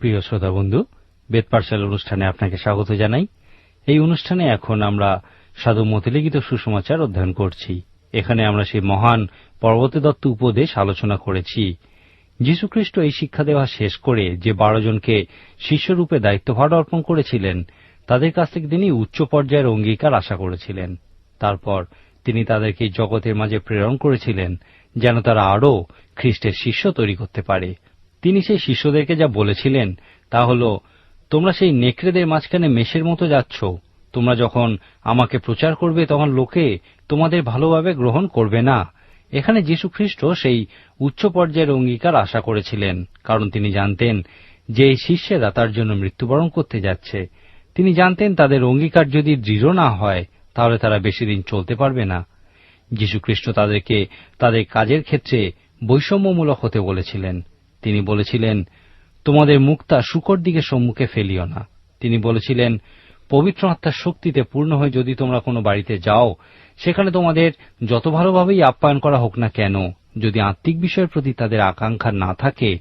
প্রিয় শ্রোতা বন্ধু, বেদ পাঠশালা অনুষ্ঠানে আপনাকে স্বাগত জানাই। এই অনুষ্ঠানে এখন আমরা সাধু মতিলিখিত সুসমাচার অধ্যয়ন করছি। এখানে আমরা সেই মহান পর্বতে দত্ত উপদেশ আলোচনা করেছি। যীশুখ্রিস্ট এই শিক্ষা দেওয়া শেষ করে যে বারো জনকে শিষ্যরূপে দায়িত্বভার অর্পণ করেছিলেন, তাদের কাছ থেকে তিনি উচ্চ পর্যায়ের অঙ্গীকার আশা করেছিলেন। তারপর তিনি তাদেরকে জগতের মাঝে প্রেরণ করেছিলেন, যেন তারা আরও খ্রিস্টের শিষ্য তৈরি করতে পারে। তিনি সেই শিষ্যদেরকে যা বলেছিলেন, তা হল, তোমরা সেই নেকড়েদের মাঝখানে মেষের মতো যাচ্ছ। তোমরা যখন আমাকে প্রচার করবে, তখন লোকে তোমাদের ভালোভাবে গ্রহণ করবে না। এখানে যীশু খ্রিস্ট সেই উচ্চ পর্যায়ের অঙ্গীকার আশা করেছিলেন, কারণ তিনি জানতেন যে এই শিষ্যেরা তার জন্য মৃত্যুবরণ করতে যাচ্ছে। তিনি জানতেন তাদের অঙ্গীকার যদি দৃঢ় না হয়, তাহলে তারা বেশি দিন চলতে পারবে না। যীশুখ্রিস্ট তাদেরকে তাদের কাজের ক্ষেত্রে বৈষম্যমূলক হতে বলেছিলেন। তিনি বলেছিলেন, তোমাদের মুক্তা শুকর দিকে সম্মুখে ফেলিও না। তিনি বলেছিলেন, পবিত্র আত্মার শক্তিতে পূর্ণ হয়ে যদি তোমরা কোনো বাড়িতে যাও, সেখানে তোমাদের যত ভালোভাবেই আপ্যায়ন করা হোক না কেন, যদি আত্মিক বিষয়ের প্রতি তাদের আকাঙ্ক্ষা না থাকে,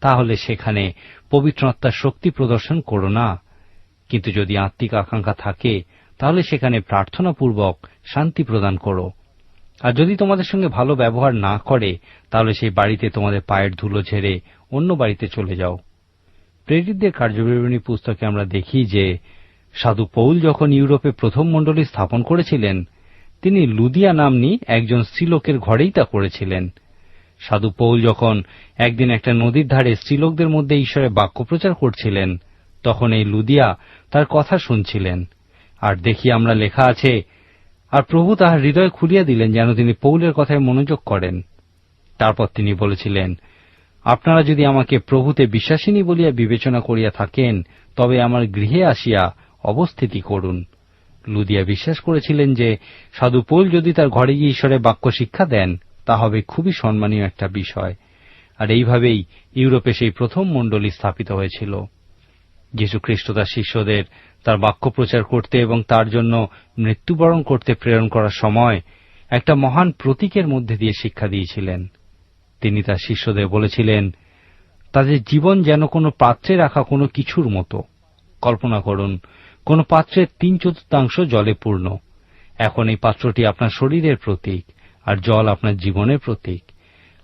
তাহলে সেখানে পবিত্র আত্মার শক্তি প্রদর্শন করো না। কিন্তু যদি আত্মিক আকাঙ্ক্ষা থাকে, তাহলে সেখানে প্রার্থনাপূর্বক শান্তি প্রদান করো। আর যদি তোমাদের সঙ্গে ভালো ব্যবহার না করে, তাহলে সেই বাড়িতে তোমাদের পায়ের ধুলো ঝেড়ে অন্য বাড়িতে চলে যাও। প্রেরিতদের কার্যবিবরণী পুস্তকে আমরা দেখি যে, সাধু পৌল যখন ইউরোপে প্রথম মণ্ডলী স্থাপন করেছিলেন, তিনি লুদিয়া নামনি একজন স্ত্রীলোকের ঘরেই তা করেছিলেন। সাধু পৌল যখন একদিন একটা নদীর ধারে স্ত্রীলোকদের মধ্যে ঈশ্বরের বাক্য প্রচার করছিলেন, তখন এই লুদিয়া তার কথা শুনছিলেন। আর দেখি আমরা লেখা আছে আর প্রভু তাহার হৃদয় খুলিয়া দিলেন যেন তিনি পৌলের কথায় মনোযোগ করেন। তারপর তিনি বলেছিলেন, আপনারা যদি আমাকে প্রভুতে বিশ্বাসিনী বলিয়া বিবেচনা করিয়া থাকেন, তবে আমার গৃহে আসিয়া অবস্থিতি করুন। লুদিয়া বিশ্বাস করেছিলেন যে, সাধু পৌল যদি তার ঘরে গিয়ে ঈশ্বরের বাক্য শিক্ষা দেন, তা হবে খুবই সম্মানীয় একটা বিষয়। আর এইভাবেই ইউরোপে সেই প্রথম মণ্ডলী স্থাপিত হয়েছিল। যীশুখ্রিস্ট তার শিষ্যদের তার বাক্য প্রচার করতে এবং তার জন্য মৃত্যুবরণ করতে প্রেরণ করার সময় একটা মহান প্রতীকের মধ্যে দিয়ে শিক্ষা দিয়েছিলেন। তিনি তার শিষ্যদের বলেছিলেন, তাদের জীবন যেন কোনো পাত্রে রাখা কোনো কিছুর মতো। কল্পনা করুন, কোন পাত্রের তিন চতুর্থাংশ জলে পূর্ণ। এখন এই পাত্রটি আপনার শরীরের প্রতীক আর জল আপনার জীবনের প্রতীক।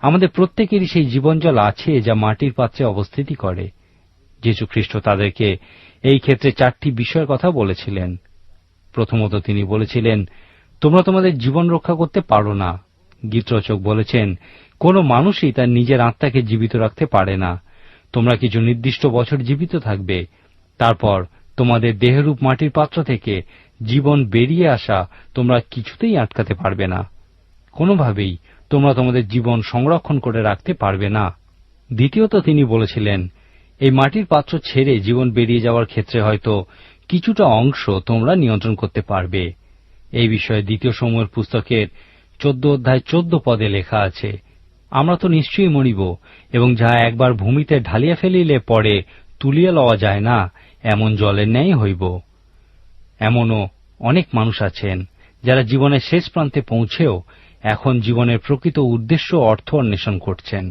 আমাদের প্রত্যেকেরই সেই জীবন জল আছে যা মাটির পাত্রে অবস্থিতি করে। যীশু খ্রিস্ট তাদেরকে এই ক্ষেত্রে চারটি বিষয়ের কথা বলেছিলেন। প্রথমত তিনি বলেছিলেন, তোমরা তোমাদের জীবন রক্ষা করতে পারো না। গীতরচক বলেছেন, কোন মানুষই তার নিজের আত্মাকে জীবিত রাখতে পারে না। তোমরা কিছু নির্দিষ্ট বছর জীবিত থাকবে। তারপর তোমাদের দেহরূপ মাটির পাত্র থেকে জীবন বেরিয়ে আসা তোমরা কিছুতেই আটকাতে পারবে না। কোনোভাবেই তোমরা তোমাদের জীবন সংরক্ষণ করে রাখতে পারবে না। দ্বিতীয়ত তিনি বলেছিলেন এই মাটির পাত্র ছেড়ে জীবন বেরিয়ে যাওয়ার ক্ষেত্রে হয়তো কিছুটা অংশ তোমরা নিয়ন্ত্রণ করতে পারবে। এই বিষয়ে দ্বিতীয় সময়ের পুস্তকের চোদ্দ অধ্যায় চোদ্দ পদে লেখা আছে, আমরা তো নিশ্চয়ই মরিব, এবং যাহা একবার ভূমিতে ঢালিয়া ফেলিলে পরে তুলিয়া লওয়া যায় না, এমন জলের ন্যায় হইব। এমনও অনেক মানুষ আছেন, যারা জীবনের শেষ প্রান্তে পৌঁছেও এখন জীবনের প্রকৃত উদ্দেশ্য অর্থ অন্বেষণ করছেন।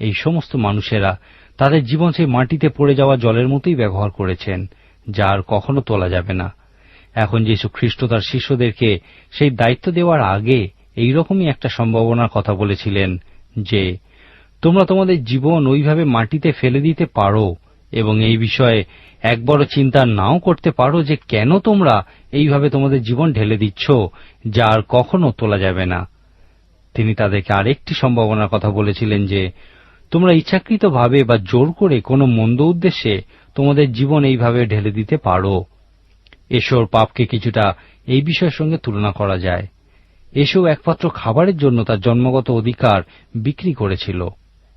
এই সমস্ত মানুষেরা তাদের জীবন সেই মাটিতে পড়ে যাওয়া জলের মতোই ব্যবহার করেছেন, যা আর কখনো তোলা যাবে না। এখন যীশু খ্রিস্ট তার শিষ্যদেরকে সেই দায়িত্ব দেওয়ার আগে এইরকমই একটা সম্ভাবনার কথা বলেছিলেন যে, তোমরা তোমাদের জীবন ওইভাবে মাটিতে ফেলে দিতে পারো এবং এই বিষয়ে একবারও চিন্তা নাও করতে পারো যে কেন তোমরা এইভাবে তোমাদের জীবন ঢেলে দিচ্ছ, যা আর কখনো তোলা যাবে না। তিনি তাদেরকে আরেকটি সম্ভাবনার কথা বলেছিলেন যে তোমরা ইচ্ছাকৃতভাবে বা জোর করে কোনো মন্দ উদ্দেশ্যে তোমাদের জীবন এইভাবে ঢেলে দিতে পারো। এসোর পাপকে কিছুটা এই বিষয়ের সঙ্গে তুলনা করা যায়। এসেও একমাত্র খাবারের জন্য তার জন্মগত অধিকার বিক্রি করেছিল।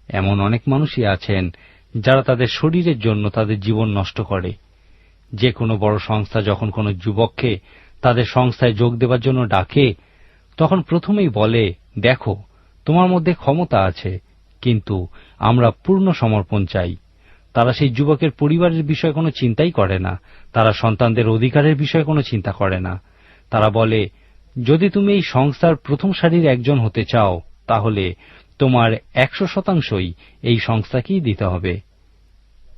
এমন অনেক মানুষই আছেন যারা তাদের শরীরের জন্য তাদের জীবন নষ্ট করে। যে কোনো বড় সংস্থা যখন কোনো যুবককে তাদের সংস্থায় যোগ দেবার জন্য ডাকে, তখন প্রথমেই বলে, দেখো, তোমার মধ্যে ক্ষমতা আছে। কিন্তু আমরা পূর্ণ সমর্পণ চাই। তারা সেই যুবকের পরিবারের বিষয়ে কোনো চিন্তাই করে না। তারা সন্তানদের অধিকারের বিষয়ে কোনো চিন্তা করে না। তারা বলে, যদি তুমি এই সংস্থার প্রথম সারির একজন হতে চাও, তাহলে তোমার একশো শতাংশই এই সংস্থাকেই দিতে হবে।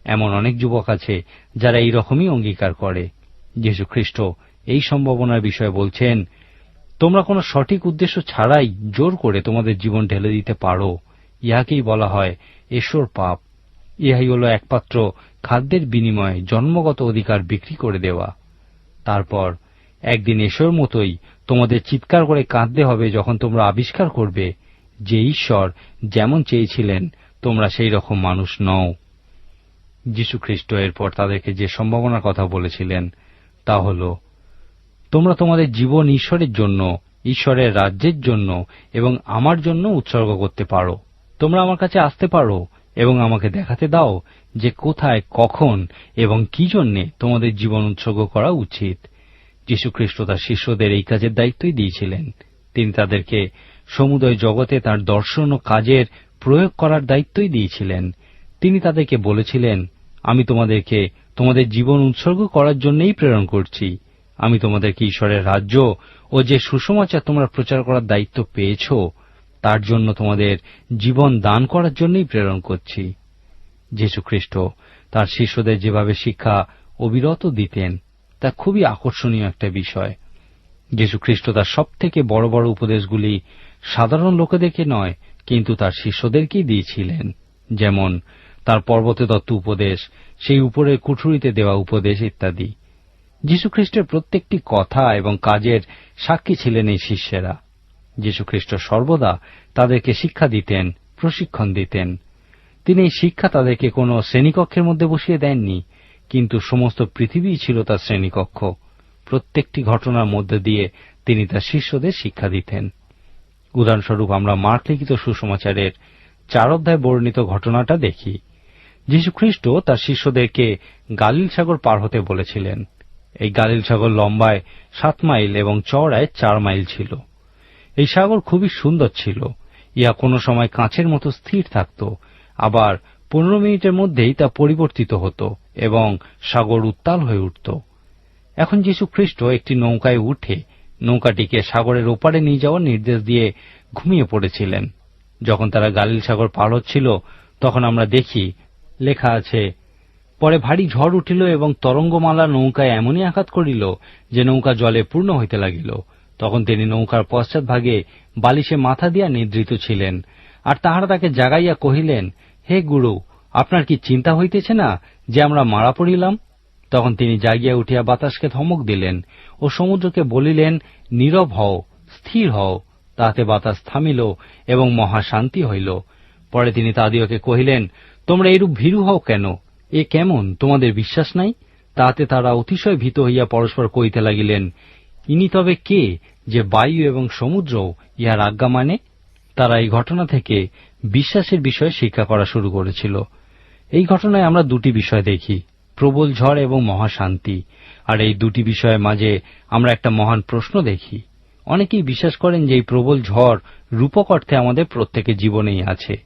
এমন অনেক যুবক আছে যারা এই রকমই অঙ্গীকার করে। খ্রিস্ট এই সম্ভাবনার বিষয়ে বলছেন, তোমরা কোনো সঠিক উদ্দেশ্য ছাড়াই জোর করে তোমাদের জীবন ঢেলে দিতে পারো। ইহাকেই বলা হয় ঈশ্বর পাপ। ইহাই হল একমাত্র খাদ্যের বিনিময়ে জন্মগত অধিকার বিক্রি করে দেওয়া। তারপর, একদিন এসোর মতোই তোমাদের চিৎকার করে কাঁদতে হবে যখন তোমরা আবিষ্কার করবে যে ঈশ্বর যেমন চেয়েছিলেন, তোমরা সেই রকম মানুষ নও। যীশু খ্রিস্ট এরপর তাদেরকে যে সম্ভাবনার কথা বলেছিলেন, তা হল, তোমরা তোমাদের জীবন ঈশ্বরের জন্য, ঈশ্বরের রাজ্যের জন্য এবং আমার জন্য উৎসর্গ করতে পারো। তোমরা আমার কাছে আসতে পারো এবং আমাকে দেখাতে দাও যে কোথায়, কখন এবং কি জন্যে তোমাদের জীবন উৎসর্গ করা উচিত। যীশুখ্রিস্ট তার শিষ্যদের এই কাজের দায়িত্বই দিয়েছিলেন। তিনি তাদেরকে সমুদয় জগতে তার দর্শন ও কাজের প্রয়োগ করার দায়িত্বই দিয়েছিলেন। তিনি তাদেরকে বলেছিলেন, আমি তোমাদেরকে তোমাদের জীবন উৎসর্গ করার জন্যই প্রেরণ করছি। আমি তোমাদেরকে ঈশ্বরের রাজ্য ও যে সুসমাচার তোমরা প্রচার করার দায়িত্ব পেয়েছ তার জন্য তোমাদের জীবন দান করার জন্যই প্রেরণ করছি। যীশু খ্রিস্ট তার শিষ্যদের যেভাবে শিক্ষা অবিরত দিতেন, তা খুবই আকর্ষণীয় একটা বিষয়। যীশু খ্রিস্ট তার সব থেকে বড় বড় উপদেশগুলি সাধারণ লোকেদেরকে নয়, কিন্তু তার শিষ্যদেরকেই দিয়েছিলেন। যেমন, তার পর্বতে দত্ত উপদেশ, সেই উপরের কুঠুরিতে দেওয়া উপদেশ ইত্যাদি। যীশুখ্রিস্টের প্রত্যেকটি কথা এবং কাজের সাক্ষী ছিলেন এই শিষ্যেরা। যীশুখ্রিস্ট সর্বদা তাদেরকে শিক্ষা দিতেন, প্রশিক্ষণ দিতেন। তিনি এই শিক্ষা তাদেরকে কোনো শ্রেণীকক্ষের মধ্যে বসিয়ে দেননি, কিন্তু সমস্ত পৃথিবী ছিল তার শ্রেণীকক্ষ। প্রত্যেকটি ঘটনার মধ্যে দিয়ে তিনি তার শিষ্যদের শিক্ষা দিতেন। উদাহরণস্বরূপ আমরা মার্ক লিখিত সুসমাচারের চার অধ্যায় বর্ণিত ঘটনাটা দেখি। যীশুখ্রিস্ট তার শিষ্যদেরকে গালিল সাগর পার হতে বলেছিলেন। এই গালিল সাগর লম্বায় সাত মাইল এবং চওড়ায় চার মাইল ছিল। এই সাগর খুবই সুন্দর ছিল। ইহা কোনো সময় কাঁচের মতো স্থির থাকত, আবার পনেরো মিনিটের মধ্যেই তা পরিবর্তিত হতো এবং সাগর উত্তাল হয়ে উঠত। এখন যীশু খ্রিস্ট একটি নৌকায় উঠে নৌকাটিকে সাগরের ওপারে নিয়ে যাওয়ার নির্দেশ দিয়ে ঘুমিয়ে পড়েছিলেন। যখন তারা গালিল সাগর পার হচ্ছিল, তখন আমরা দেখি, লেখা আছে, পরে ভারী ঝড় উঠিল এবং তরঙ্গমালা নৌকায় এমনই আঘাত করিল যে নৌকা জলে পূর্ণ হইতে লাগিল। তখন তিনি নৌকার পশ্চাৎভাগে বালিশে মাথা দিয়া নিদ্রিত ছিলেন, আর তাহারা তাকে জাগাইয়া কহিলেন, হে গুরু, আপনার কি চিন্তা হইতেছে না যে আমরা মারা পড়িলাম? তখন তিনি জাগিয়া উঠিয়া বাতাসকে ধমক দিলেন ও সমুদ্রকে বলিলেন, নীরব হও, স্থির হও। তাহাতে বাতাস থামিল এবং মহাশান্তি হইল। পরে তিনি তাদিওকে কহিলেন, তোমরা এরূপ ভীরু হও কেন? এ কেমন? তোমাদের বিশ্বাস নাই? তাহাতে তারা অতিশয় ভীত হইয়া পরস্পর কইতে লাগিলেন ইনি তবে কে যে বায়ু এবং সমুদ্র ইহার আজ্ঞা মানে? তারা এই ঘটনা থেকে বিশ্বাসের বিষয়ে শিক্ষা করা শুরু করেছিল। এই ঘটনায় আমরা দুটি বিষয় দেখি, প্রবল ঝড় এবং মহাশান্তি। আর এই দুটি বিষয়ের মাঝে আমরা একটা মহান প্রশ্ন দেখি। অনেকেই বিশ্বাস করেন যে এই প্রবল ঝড় রূপক অর্থে আমাদের প্রত্যেকের জীবনেই আছে।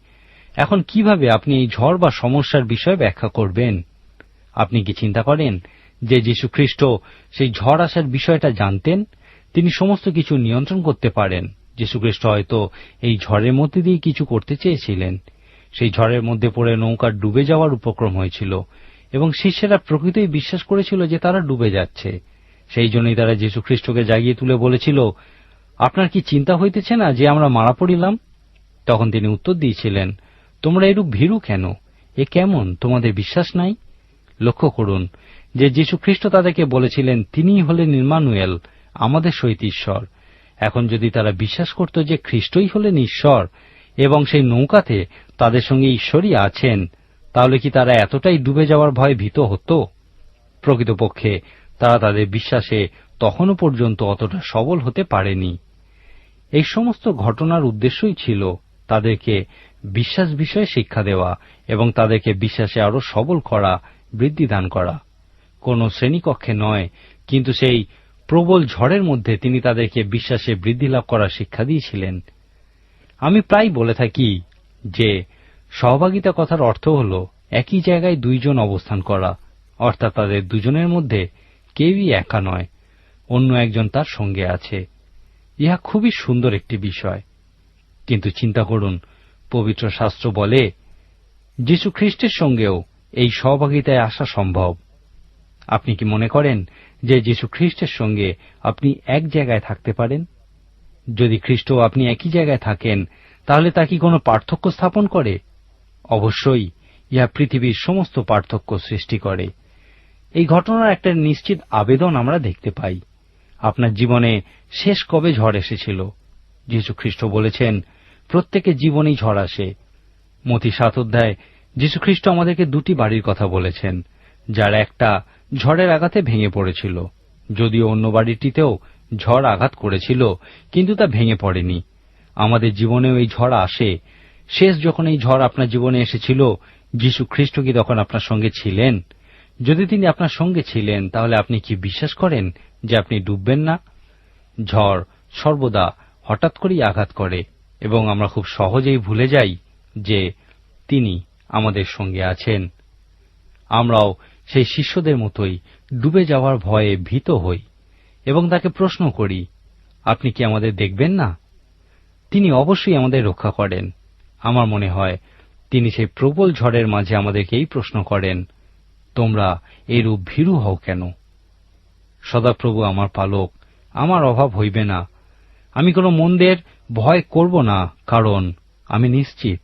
এখন কীভাবে আপনি এই ঝড় বা সমস্যার বিষয়ে ব্যাখ্যা করবেন? আপনি কি চিন্তা করেন? যে যীশু খ্রিস্ট সেই ঝড় আসার বিষয়টা জানতেন, তিনি সমস্ত কিছু নিয়ন্ত্রণ করতে পারেন। যীশুখ্রিস্ট হয়তো এই ঝড়ের মধ্যে দিয়ে কিছু করতে চেয়েছিলেন। সেই ঝড়ের মধ্যে পড়ে নৌকা ডুবে যাওয়ার উপক্রম হয়েছিল এবং শিষ্যেরা প্রকৃতই বিশ্বাস করেছিল যে তারা ডুবে যাচ্ছে। সেই জন্যই তারা যীশু খ্রিস্টকে জাগিয়ে তুলে বলেছিল, আপনার কি চিন্তা হইতেছে না যে আমরা মারা পড়িলাম? তখন তিনি উত্তর দিয়েছিলেন, তোমরা এরূপ ভীরু কেন? এ কেমন? তোমাদের বিশ্বাস নাই? লক্ষ্য করুন যে যীশু খ্রিস্ট তাদেরকে বলেছিলেন, তিনিই হলেন নির্মানুয়েল আমাদের সহিত ঈশ্বর। এখন যদি তারা বিশ্বাস করত যে খ্রিস্টই হলেন ঈশ্বর, এবং সেই নৌকাতে তাদের সঙ্গে ঈশ্বরই আছেন, তাহলে কি তারা এতটাই ডুবে যাওয়ার ভয়ে ভীত হতো? প্রকৃতপক্ষে, তারা তাদের বিশ্বাসে তখনও পর্যন্ত অতটা সবল হতে পারেনি। এই সমস্ত ঘটনার উদ্দেশ্যই ছিল তাদেরকে বিশ্বাস বিষয়ে শিক্ষা দেওয়া এবং তাদেরকে বিশ্বাসে আরও সবল করা, বৃদ্ধি দান করা। কোন শ্রেণীকক্ষে নয়, কিন্তু সেই প্রবল ঝড়ের মধ্যে তিনি তাদেরকে বিশ্বাসে বৃদ্ধি লাভ করার শিক্ষা দিয়েছিলেন। আমি প্রায় বলে থাকি যে, সহভাগিতা কথার অর্থ হল একই জায়গায় দুইজন অবস্থান করা, অর্থাৎ তাদের দুজনের মধ্যে কেউই একা নয়, অন্য একজন তার সঙ্গে আছে। ইহা খুবই সুন্দর একটি বিষয়। কিন্তু চিন্তা করুন, পবিত্র শাস্ত্র বলে যীশু খ্রিস্টের সঙ্গেও এই সহভাগিতায় আসা সম্ভব। আপনি কি মনে করেন যে যীশু খ্রিস্টের সঙ্গে আপনি এক জায়গায় থাকতে পারেন? যদি খ্রিস্ট আপনি একই জায়গায় থাকেন, তাহলে তা কি কোনো পার্থক্য স্থাপন করে? অবশ্যই, ইহা পৃথিবীর সমস্ত পার্থক্য সৃষ্টি করে। এই ঘটনার একটা নিশ্চিত আবেদন আমরা দেখতে পাই। আপনার জীবনে শেষ কবে ঝড় এসেছিল? যীশু খ্রিস্ট বলেছেন প্রত্যেকের জীবনেই ঝড় আসে। মতি সাত অধ্যায়, যীশু খ্রিস্ট আমাদেরকে দুটি বাড়ির কথা বলেছেন। যার একটা ঝড়ের আঘাতে ভেঙে পড়েছিল। যদিও অন্য বাড়িটিতেও ঝড় আঘাত করেছিল, কিন্তু তা ভেঙে পড়েনি। আমাদের জীবনেও এই ঝড় আসে। শেষ যখন এই ঝড় আপনার জীবনে এসেছিল, যীশু খ্রিস্ট কি তখন আপনার সঙ্গে ছিলেন? যদি তিনি আপনার সঙ্গে ছিলেন, তাহলে আপনি কি বিশ্বাস করেন যে আপনি ডুববেন না? ঝড় সর্বদা হঠাৎ করেই আঘাত করে, এবং আমরা খুব সহজেই ভুলে যাই যে তিনি আমাদের সঙ্গে আছেন। আমরাও সেই শিষ্যদের মতোই ডুবে যাওয়ার ভয়ে ভীত হই এবং তাকে প্রশ্ন করি, আপনি কি আমাদের দেখবেন না? তিনি অবশ্যই আমাদের রক্ষা করেন। আমার মনে হয় তিনি সেই প্রবল ঝড়ের মাঝে আমাদেরকে এই প্রশ্ন করেন, তোমরা এরূপ ভীরু হও কেন? সদাপ্রভু আমার পালক, আমার অভাব হইবে না। আমি কোনো মন্দের ভয় করব না, কারণ আমি নিশ্চিত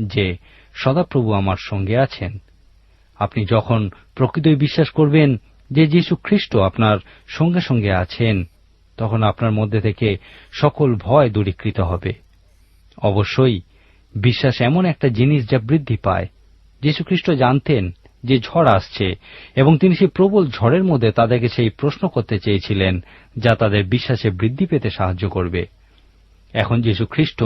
যে সদাপ্রভু আমার সঙ্গে আছেন। আপনি যখন প্রকৃতই বিশ্বাস করবেন যে যীশু খ্রিস্ট আপনার সঙ্গে সঙ্গে আছেন, তখন আপনার মধ্যে থেকে সকল ভয় দূরীকৃত হবে। অবশ্যই, বিশ্বাস এমন একটা জিনিস যা বৃদ্ধি পায়। যীশুখ্রিস্ট জানতেন যে ঝড় আসছে, এবং তিনি সেই প্রবল ঝড়ের মধ্যে তাদেরকে সেই প্রশ্ন করতে চেয়েছিলেন, যা তাদের বিশ্বাসে বৃদ্ধি পেতে সাহায্য করবে। এখন যীশু খ্রিস্ট,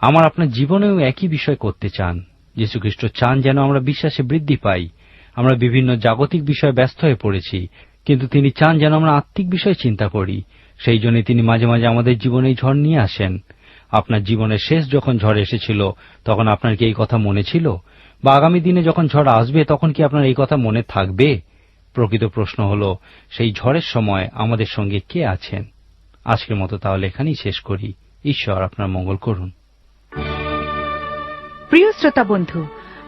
আমার আপনার জীবনেও একই বিষয় করতে চান। যীশু খ্রিস্ট চান যেন আমরা বিশ্বাসে বৃদ্ধি পাই আমরা বিভিন্ন জাগতিক বিষয়ে ব্যস্ত হয়ে পড়েছি, কিন্তু তিনি চান যেন আমরা আত্মিক বিষয়ে চিন্তা করি। সেই জন্য তিনি মাঝে মাঝে আমাদের জীবনে ঝড় নিয়ে আসেন। আপনার জীবনের শেষ যখন ঝড় এসেছিল, তখন আপনার কি এই কথা মনে ছিল? বা আগামী দিনে যখন ঝড় আসবে, তখন কি আপনার এই কথা মনে থাকবে? প্রকৃত প্রশ্ন হল, সেই ঝড়ের সময় আমাদের সঙ্গে কে আছেন? আজকের মতো তাহলে এখানেই শেষ করি। ঈশ্বর আপনার মঙ্গল করুন। প্রিয় শ্রোতা বন্ধু